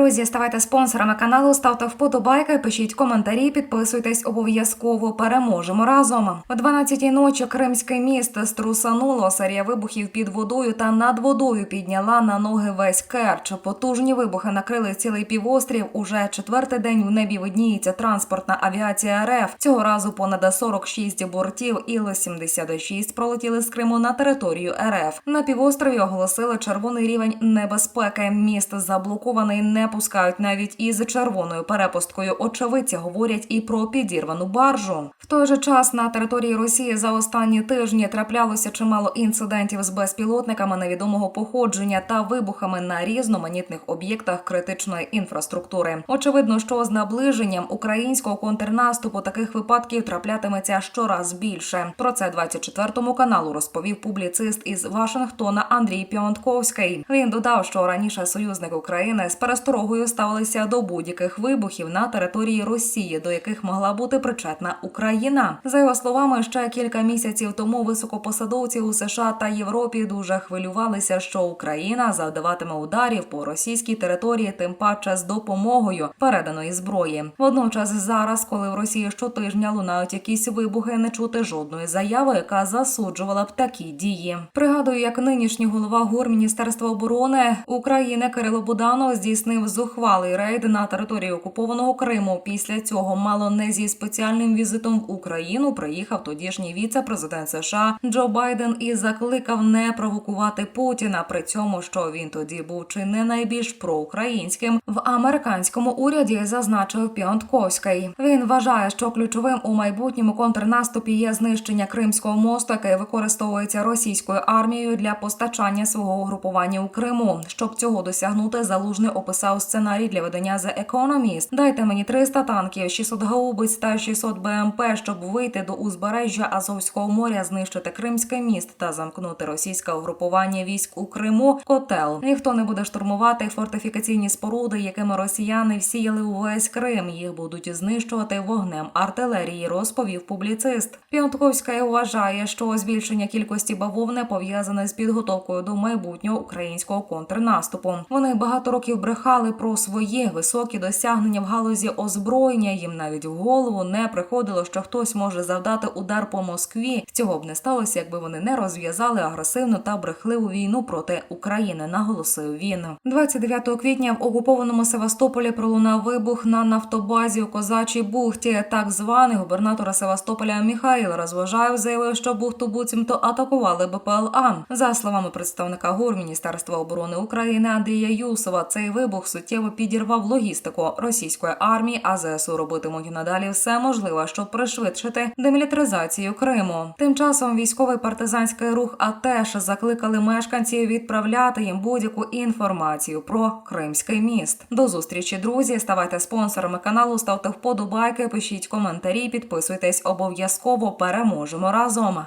Друзі, ставайте спонсорами каналу, ставте вподобайки, пишіть коментарі, підписуйтесь обов'язково. Переможемо разом. О 12-й ночі Кримське місто струсануло. Серія вибухів під водою та над водою підняла на ноги весь Керч. Потужні вибухи накрили цілий півострів. Уже четвертий день в небі видніється транспортна авіація РФ. Цього разу понад 46 бортів Іл-76 пролетіли з Криму на територію РФ. На півострові оголосили червоний рівень небезпеки. Міст заблокований, не пускають навіть із червоною перепусткою. Очевидці говорять і про підірвану баржу. В той же час на території Росії за останні тижні траплялося чимало інцидентів з безпілотниками невідомого походження та вибухами на різноманітних об'єктах критичної інфраструктури. Очевидно, що з наближенням українського контрнаступу таких випадків траплятиметься щораз більше. Про це 24 каналу розповів публіцист із Вашингтона Андрій Піонтковський. Він додав, що раніше союзники України з пересторогою ставилися до будь-яких вибухів на території Росії, до яких могла бути причетна Україна. За його словами, ще кілька місяців тому високопосадовці у США та Європі дуже хвилювалися, що Україна завдаватиме ударів по російській території, тим паче з допомогою переданої зброї. Водночас, зараз, коли в Росії щотижня лунають якісь вибухи, не чути жодної заяви, яка засуджувала б такі дії. Пригадую, як нинішній голова ГУР Міністерства оборони України Кирило Буданов здійснив зухвалий рейд на території окупованого Криму. Після цього мало не зі спеціальним візитом в Україну приїхав тодішній віце-президент США Джо Байден і закликав не провокувати Путіна. При цьому, що він тоді був чи не найбільш проукраїнським в американському уряді, зазначив Піонтковський. Він вважає, що ключовим у майбутньому контрнаступі є знищення Кримського мосту, який використовується російською армією для постачання свого угрупування у Криму. Щоб цього досягнути, залужний описав сценарій для видання The Economist. Дайте мені 300 танків, 600 гаубиць та 600 БМП, щоб вийти до узбережжя Азовського моря, знищити Кримське міст та замкнути російське угрупування військ у Криму. Котел ніхто не буде штурмувати фортифікаційні споруди, якими росіяни всіяли увесь Крим. Їх будуть знищувати вогнем артилерії. Розповів публіцист. Піонтковська вважає, що збільшення кількості бавовни пов'язане з підготовкою до майбутнього українського контрнаступу. Вони багато років брехали про свої високі досягнення в галузі озброєння. Їм навіть в голову не приходило, що хтось може завдати удар по Москві. Цього б не сталося, якби вони не розв'язали агресивну та брехливу війну проти України. Наголосив він. 29 квітня в окупованому Севастополі пролунав вибух на нафтобазі у Козачій бухті. Так званий губернатора Севастополя Міхаїл Розважаєв заявив, що бухту буцімто атакували БПЛА. За словами представника ГУР Міністерства оборони України Андрія Юсова, цей вибух суттєво підірвав логістику російської армії, а ЗСУ робитимуть надалі все можливе, щоб пришвидшити демілітаризацію Криму. Тим часом військовий партизанський рух АТЕШ закликали мешканців відправляти їм будь-яку інформацію про Кримський міст. До зустрічі, друзі. Ставайте спонсорами каналу, ставте вподобайки, пишіть коментарі, підписуйтесь обов'язково. Переможемо разом.